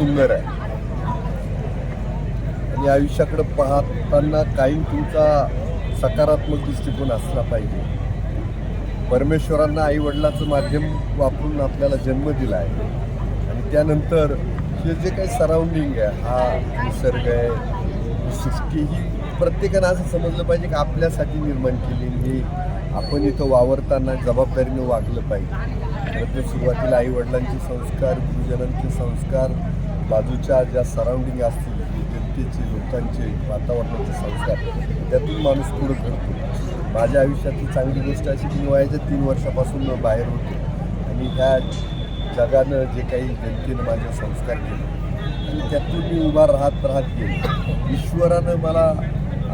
सुंदर आहे. आणि आयुष्याकडे पाहताना कायम तुमचा सकारात्मक दृष्टिकोन असला पाहिजे. परमेश्वरांना आईवडिलाचं माध्यम वापरून आपल्याला जन्म दिला आहे. आणि त्यानंतर हे जे काही सराउंडिंग आहे हा निसर्ग आहे सृष्टी ही प्रत्येकानं असं समजलं पाहिजे की आपल्यासाठी निर्माण केली ही आपण इथं वावरताना जबाबदारीनं वागलं पाहिजे. तर ते सुरुवातीला आईवडिलांचे संस्कार गुरुजनांचे संस्कार बाजूच्या ज्या सराउंडिंग असतील जनतेचे लोकांचे वातावरणाचे संस्कार त्यातून माणूस पुढं घडतो. माझ्या आयुष्यातली चांगली गोष्ट अशी की मी वयाच्या तीन वर्षापासून बाहेर होतो. आणि ह्या जगानं जे काही जनतेनं माझे संस्कार केले आणि त्यातून मी उभा राहत राहत गेलो. ईश्वरानं मला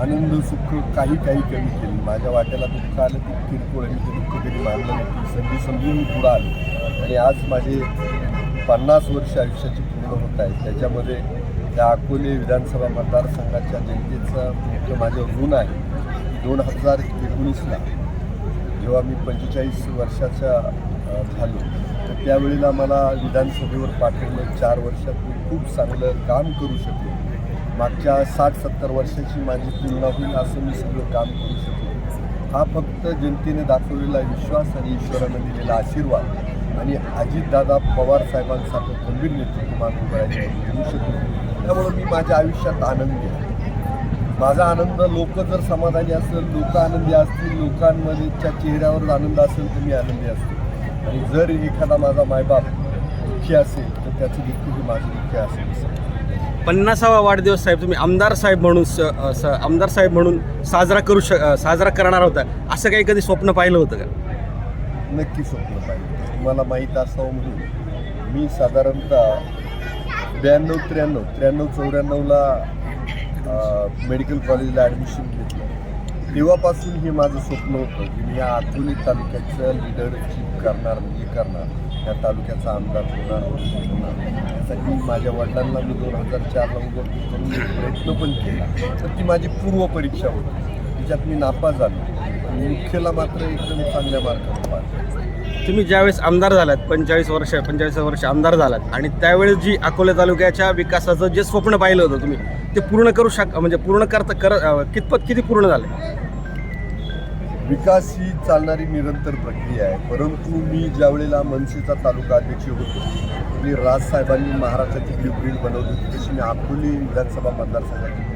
आनंद सुख काही काही कमी केली. माझ्या वाट्याला दुःख आलं की किरकोळ आणि ते दुःख कधी मानलं नाही. ती संधी समजून मी पुढं आलो. आणि आज माझे पन्नास वर्ष आयुष्याची पूर्ण होत आहे. त्याच्यामध्ये त्या अकोले विधानसभा मतदारसंघाच्या जनतेचं मुख्य माझं ऋण आहे. दोन हजार एकोणीसला जेव्हा मी पंचेचाळीस वर्षाचा झालो तर त्यावेळेला मला विधानसभेवर पाठवलं चार वर्षात मी खूप चांगलं काम करू शकलो. मागच्या साठ सत्तर वर्षाची माझी तुलना होईल असं मी सगळं काम करू शकलो. हा फक्त जनतेने दाखवलेला विश्वास आणि ईश्वरानं दिलेला आशीर्वाद आणि अजितदादा पवार साहेबांसारखं गंभीर नेतृत्व मागून करायचं घेऊ शकतो त्यामुळं मी माझ्या आयुष्यात आनंदी आहे. माझा आनंद लोक जर समाधानी असेल लोक आनंदी असतील लोकांमध्येच्या चेहऱ्यावर आनंद असेल तर मी आनंदी असतो. आणि जर एखादा माझा मायबाप दुःखी असेल तर त्याचं दुःख हे माझं दुःख असेल पन्नासावा वाढदिवस साहेब तुम्ही आमदार साहेब म्हणून स- आमदार साहेब म्हणून साजरा करू शक साजरा करणार होता. असं काही कधी स्वप्न पाहिलं होतं का? नक्की स्वप्न पाहिजे. तुम्हाला माहीत असावं म्हणून मी साधारणतः ब्याण्णव त्र्याण्णव त्र्याण्णव चौऱ्याण्णवला मेडिकल कॉलेजला ॲडमिशन घेतलं. तेव्हापासून हे माझं स्वप्न होतं की मी या अकोली तालुक्याचं लिडरशिप करणार म्हणजे करणार या तालुक्याचा आमदार होणार त्यासाठी माझ्या वडिलांना मी दोन हजार चारला उभं करून प्रयत्न पण केला. तर ती माझी पूर्व परीक्षा होती. तिच्यात मी नापास झालो. पण मुख्यला मात्र एकदम चांगल्या पास झालो. तुम्ही ज्यावेळेस आमदार झालात पंचेचाळीस वर्ष पंचेचाळीस वर्ष आमदार झालात आणि त्यावेळेस जी अकोले तालुक्याच्या विकासाचं जे स्वप्न पाहिलं होतं तुम्ही ते पूर्ण करू शक म्हणजे पूर्ण करता कर कितपत किती पूर्ण झाले? विकास ही चालणारी निरंतर प्रक्रिया आहे. परंतु मी ज्या वेळेला मनसेचा तालुका अध्यक्ष होतो आणि राजसाहेबांनी महाराष्ट्राची ब्ल्यूप्रिंट बनवली होती. तशी मी अकोली विधानसभा मतदारसंघाची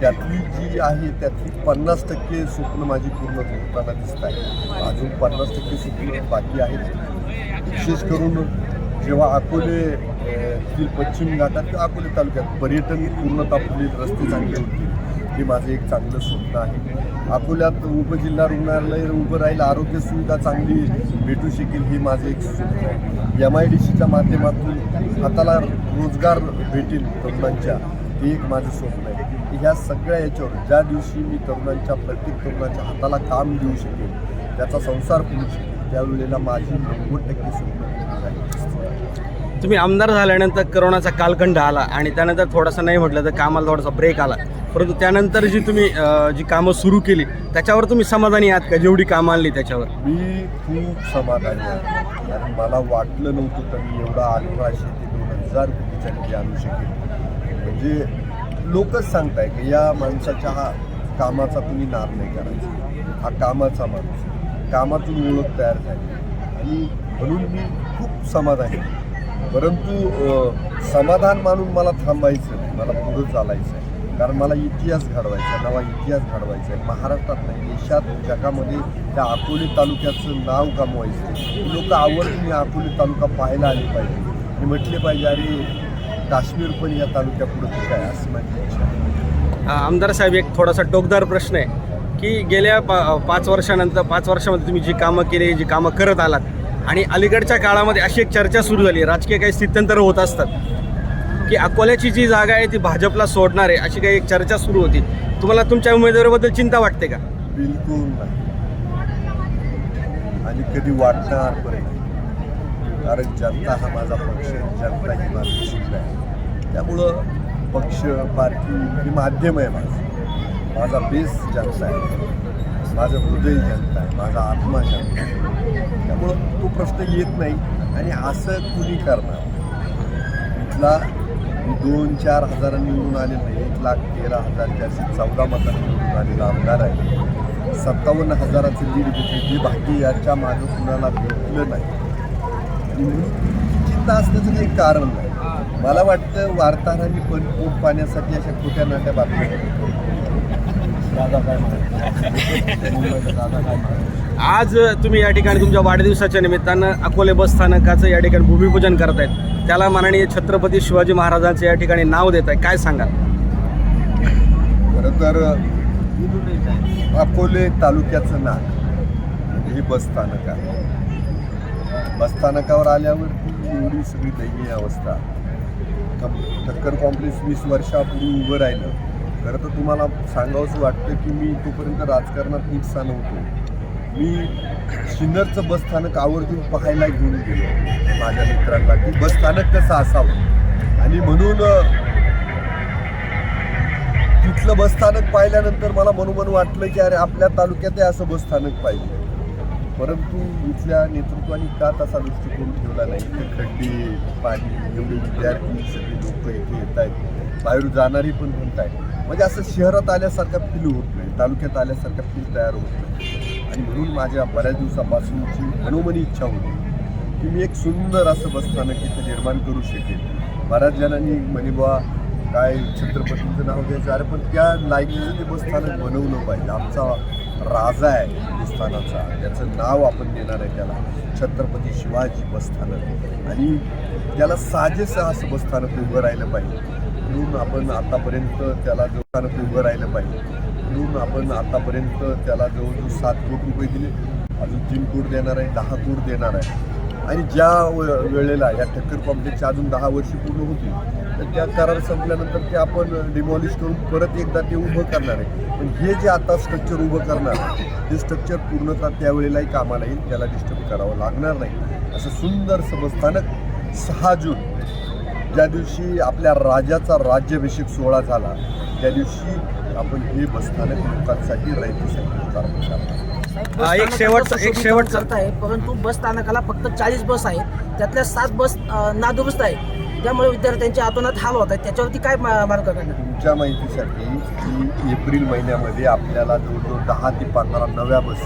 त्यातली जी आहे त्यातली पन्नास टक्के स्वप्न माझी पूर्ण होताना दिसत आहे अजून पन्नास टक्के स्वप्न बाकी आहेत. विशेष करून जेव्हा अकोले पश्चिम घाटात किंवा अकोले तालुक्यात पर्यटन पूर्णतः फुलीत रस्ते चांगले होते. हे माझं एक चांगलं स्वप्न आहे. अकोल्यात उपजिल्हा रुग्णालय उभं राहील आरोग्य सुविधा चांगली भेटू शकेल हे माझं एक स्वप्न आहे. एम आय डी सीच्या माध्यमातून हाताला रोजगार भेटेल तरुणांच्या. हे एक माझं स्वप्न आहे की ह्या सगळ्या याच्यावर ज्या दिवशी मी तरुणांच्या प्रत्येक तरुणाच्या हाताला काम देऊ शकेल त्याचा संसार करू शकेल त्यावेळेला माझी नव्वद टक्के स्वप्न तुम्ही आमदार झाल्यानंतर करोनाचा कालखंड आला आणि त्यानंतर थोडासा नाही म्हटलं तर कामाला थोडासा ब्रेक आला. परंतु त्यानंतर जी तुम्ही जी कामं सुरू केली त्याच्यावर तुम्ही समाधानी आहात का? जेवढी कामं आणली त्याच्यावर. मी खूप समाधानी आहे. कारण मला वाटलं नव्हतं तर मी एवढा अठराशे ते दोन हजार कोटीचा निधी आणू शकेल म्हणजे लोकच सांगताय की या माणसाच्या हा कामाचा तुम्ही नाद नाही करायचा. हा कामाचा माणूस कामातून ओळख तयार झाली. आणि म्हणून मी खूप समाधानी आहे. परंतु समाधान मानून मला थांबायचं नाही. मला पुढं चालायचं आहे. कारण मला इतिहास घडवायचा आहे. नवा इतिहास घडवायचा आहे. महाराष्ट्रात नाही देशात जगामध्ये त्या अकोले तालुक्याचं नाव कमवायचं लोक आवर्जून मी अकोले तालुका पाहायला आले पाहिजे. म्हटले पाहिजे अरे काश्मीर पण या तालुक्यापुढे आहे असं माझी इच्छा आमदार साहेब एक थोडासा टोकदार प्रश्न आहे की गेल्या पा पाच वर्षानंतर पाच वर्षामध्ये तुम्ही जी कामं केली जी कामं करत आलात आणि अलीकडच्या काळामध्ये अशी एक चर्चा सुरू झाली राजकीय काही स्थित्यंतर होत असतात की अकोल्याची जी जागा आहे ती भाजपला सोडणार आहे अशी काही एक चर्चा सुरू होती. तुम्हाला तुमच्या उमेदवारीबद्दल चिंता वाटते का? बिलकुल आणि कधी वाटणार पण नाही. कारण जनता हा माझा पक्ष जनता ही माझी शिल्प आहे. त्यामुळं पक्ष पार्टी ही माध्यम आहे माझं. माझा बेस जनता आहे. माझं हृदय जनता आहे. माझा आत्मा जनता आहे. त्यामुळं तो प्रश्न येत नाही. आणि असं कुणी करणार? इथला दोन चार हजारांनी निवडून आलेला नाही. एक लाख तेरा हजार चारशे चौदा मतांनी निवडून आलेला आमदार आहे. सत्तावन्न हजाराचं लीड घेतली. जी बाकी याच्या मागं कुणाला भेटलं नाही. चिंता असण्याचं काही कारण नाही. मला वाटतं वार्ताहरांनी पण पोट पाण्यासाठी अशा खोट्या नाट्या बातम्या दादा काय म्हणतात दादा काय म्हणतात आज तुम्ही या ठिकाणी तुमच्या वाढदिवसाच्या निमित्तानं अकोले बस स्थानकाचं या ठिकाणी भूमिपूजन करतायत. त्याला माननीय छत्रपती शिवाजी महाराजांचं या ठिकाणी नाव देत आहे काय सांगाल? खरं तर अकोले तालुक्याचं नाक हे बसस्थानक आहे. बसस्थानकावर आल्यावरती एवढी सगळी दयनीय अवस्था. ठक- ठक्कर कॉम्प्लेक्स वीस वर्षापूर्वी उभं राहिलं. खरं तर तुम्हाला सांगावंसं वाटतं की मी तोपर्यंत राजकारणात नीटसा नव्हतो मी सिन्नरचं बसस्थानक आवर्जून पाहायला घेऊन गेलो. माझ्या मित्रांना की बसस्थानक कसं असावं? आणि म्हणून तिथलं बसस्थानक पाहिल्यानंतर मला मनोमन वाटलं की अरे आपल्या तालुक्यातही असं बसस्थानक पाहिजे. परंतु इथल्या नेतृत्वाने का तसा दृष्टिकोन ठेवला नाही? ते खड्डे पाणी एवढे विद्यार्थी सगळे लोक इथे येत आहेत. बाहेर जाणारी पण म्हणत आहेत. म्हणजे असं शहरात आल्यासारखा फील होत नाही. तालुक्यात आल्यासारखा फील तयार होत नाही. आणि म्हणून माझ्या बऱ्याच दिवसापासूनची मनोमनी इच्छा होती की मी एक सुंदर असं बसस्थानक इथं निर्माण करू शकेल बऱ्याच जणांनी म्हणे बुवा काय छत्रपतींचं नाव द्यायचं अरे पण त्या लायकीचं ते बसस्थानक बनवलं पाहिजे. आमचा राजा आहे हिंदुस्थानाचा त्याचं नाव आपण देणार आहे त्याला. छत्रपती शिवाजी बसस्थानक आणि त्याला साजेसं असं बसस्थानक उभं राहिलं पाहिजे. म्हणून आपण आतापर्यंत त्याला जो स्थानक उभं राहिलं पाहिजे. म्हणून आपण आतापर्यंत त्याला जवळजवळ सात कोटी रुपये दिले. अजून तीन कोट देणार आहे दहा कोट देणार आहे. आणि ज्या वेळेला या ठक्कर कॉम्प्लेक्सच्या अजून दहा वर्ष पूर्ण होतील तर त्या करार संपल्यानंतर ते आपण डिमॉलिश करून परत एकदा ते उभं करणार आहे. पण हे जे आता स्ट्रक्चर उभं करणार आहे ते स्ट्रक्चर पूर्णतः त्यावेळेलाही कामाला येईल. त्याला डिस्टर्ब करावं लागणार नाही. असं सुंदर समस्थानक सहा जून ज्या दिवशी आपल्या राजाचा राज्याभिषेक सोहळा झाला त्या दिवशी आपण हे बसस्थानक लोकांसाठी हा, एक स्थानकाचं एक सुशोभीकरण शेवटचा- करताय परंतु बस स्थानकाला फक्त चाळीस बस आहेत. त्यातल्या सात बस नादुरुस्त आहेत. त्यामुळे विद्यार्थ्यांच्या आतोनात हाल होत आहेत. त्याच्यावरती काय मार्ग काढणार? तुमच्या माहितीसाठी की एप्रिल महिन्यामध्ये आपल्याला जवळजवळ दहा ते पंधरा नव्या बस.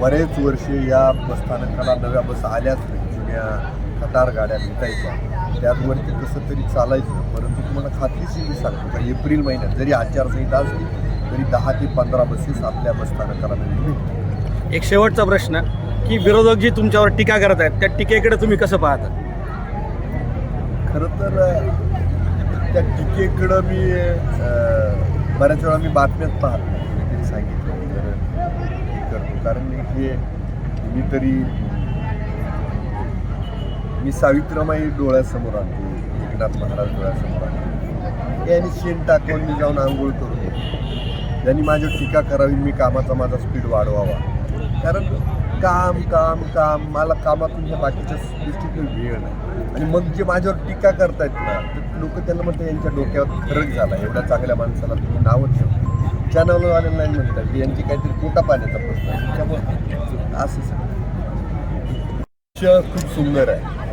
बरेच वर्षे या बसस्थानकाला नव्या बस आल्याच नाही जुन्या कतार गाड्या भेटायच्या त्यावरती कसं तरी चालायचं. परंतु तुम्हाला खात्रीशीर मी सांगतो का एप्रिल महिन्यात जरी आचारसंहिता असली तरी दहा ते पंधरा बसेस आपल्या बसस्थानकाला नवीन भेटतील एक शेवटचा प्रश्न की विरोधक जी तुमच्यावर टीका करत आहेत त्या टीकेकडे तुम्ही कसं पाहता? खरं तर त्या टीकेकडं मी बऱ्याच वेळा मी बातम्यात पाहत नाही. सांगितलं तर करतो. कारण हे मी तरी मी सावित्रमाई डोळ्यासमोर आणतो एकनाथ महाराज डोळ्यासमोर आणतो. यांनी शेण टाकून मी जाऊन आंघोळ करून येतो. त्यांनी माझी टीका करावी मी कामाचा माझा स्पीड वाढवावा. कारण काम काम काम. मला कामातून ह्या बाकीच्या गोष्टीतून वेळ नाही. आणि मग जे माझ्यावर टीका करतायत ना तर लोक त्यांना म्हणतात यांच्या डोक्यावर फरक झाला. एवढ्या चांगल्या माणसाला तुम्ही नावं ठेव आलेलं नाही म्हणतात. की यांची काहीतरी पोटा पाण्याचा प्रश्न आहे. त्याच्यामुळे असं सगळं. खूप सुंदर आहे.